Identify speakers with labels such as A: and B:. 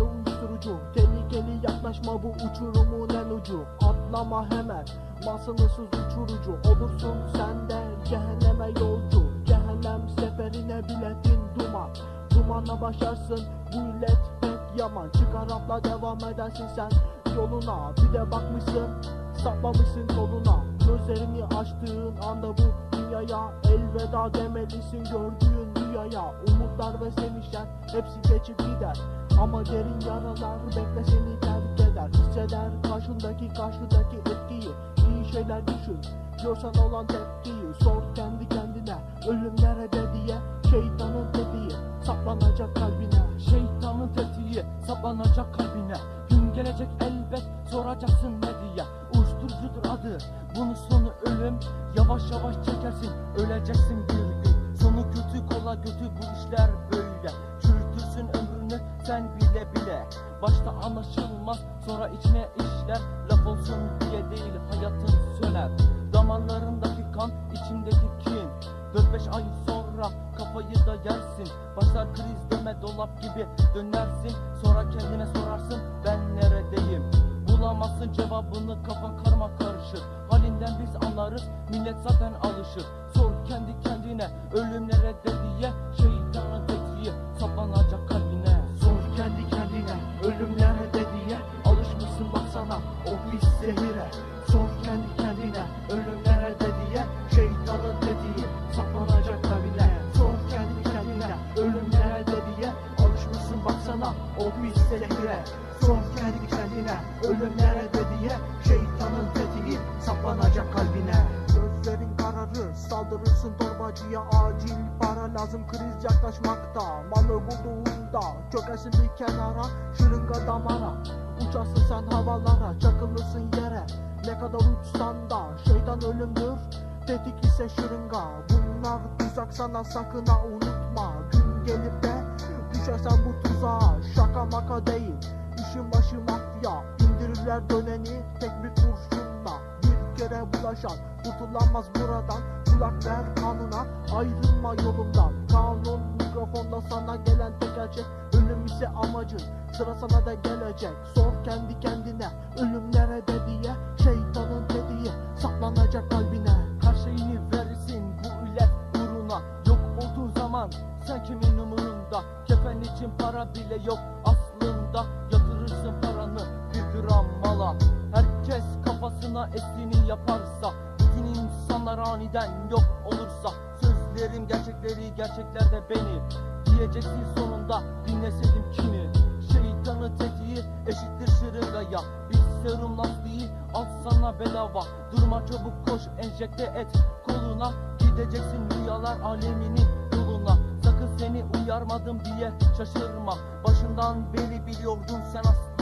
A: Bunlara uyuşturucu Tehlikeli yaklaşma bu uçurumun en ucu. Atlama hemen Masılısız uçurucu. Olursun sen de cehenneme yolcu. Cehennem seferine biletin duman. Dumanla başarsın bu illet pek yaman. Çıkar atla devam edersin sen yoluna. Bir de bakmışsın saplamışsın koluna. Gözlerini açtığın anda bu dünyaya Elveda demelisin. Gördüğün rüyaya Umutlar ve sevinçler hepsi geçip gider. Ama derin yaralar bekle seni terk eder. Hisseder karşındaki karşıdaki etkiyi İyi şeyler düşün. Görsen olan tepkiyi Sor kendi kendine. Ölüm nerede diye Şeytanın dediği Saplanacak kalbine.
B: Şeytanın tetiği saplanacak kalbine. Gün gelecek elbet soracaksın ne diye. Uyuşturucudur adı bunun sonu ölüm. Yavaş yavaş çekersin öleceksin bir gün kötü kola kötü bu işler böyle. Çürütürsün ömrünü sen bile bile. Başta anlaşılmaz sonra içine işler. Laf olsun diye değil hayatın söner. Damarlarındaki kan içindeki kin. 4-5 ay sonra kafayı da yersin. Başlar kriz dönme dolap gibi dönersin. Sonra kendine sorarsın ben neredeyim? Bulamazsın cevabını kafan karma karışır. Halinden biz anlarız millet zaten alışır. Sor kendi kendine ölüm nerede diye Şeytanın tetiği saplanacak kalbine.
A: Sor kendi kendine ölüm nerede diye Alışmışsın baksana o pis zehire. Sor kendi kendine ölüm nerede diye Şeytanın dediği saplanacak kalbine. Sor kendi kendine ölüm nerede diye Alışmışsın baksana o pis zehire. Sor kendi kendine ölüm nerede diye Şeytanın dediği saplanacak kalbine Kararır saldırırsın torbacıya acil para lazım. Kriz yaklaşmakta Malı bulduğunda çökersin bir kenara şırınga damara. Uçarsın sen havalara çakılırsın yere. Ne kadar uçsan da şeytan ölümdür. Tetik ise şırınga. Bunlar tuzak sana sakın ha unutma. Gün gelip de düşersen bu tuzağa Şaka maka değil. İşin başı mafya indirirler döneni tek bir kurşunla Bir kere bulaşan kurtulamaz buradan. Kulak ver kanuna ayrılma yolumdan Kanun mikrofonda sana gelen tek gerçek Ölüm ise amacın. Sıra sana da gelecek. Sor kendi kendine ölüm nerede diye. Şeytanın dediği saplanacak kalbine.
B: Her şeyini verirsin bu illet uğruna. Yok olduğu zaman sen kimin umurunda? Kefen için para bile yok aslında. Yatırırsın paranı bir gram mala. Herkes kafasına estiğini yaparsa Bütün insanlar aniden yok olursa Sözlerim gerçekleri gerçeklerde beni Diyeceksin sonunda dinleseydim kimi? Şeytanı tetiği eşittir şırıngaya Bir serum lastiği al sana bedava. Durma çabuk koş enjekte et koluna Gideceksin rüyalar aleminin yoluna. Sakın seni uyarmadım diye şaşırma Başından beri biliyordun sen aslında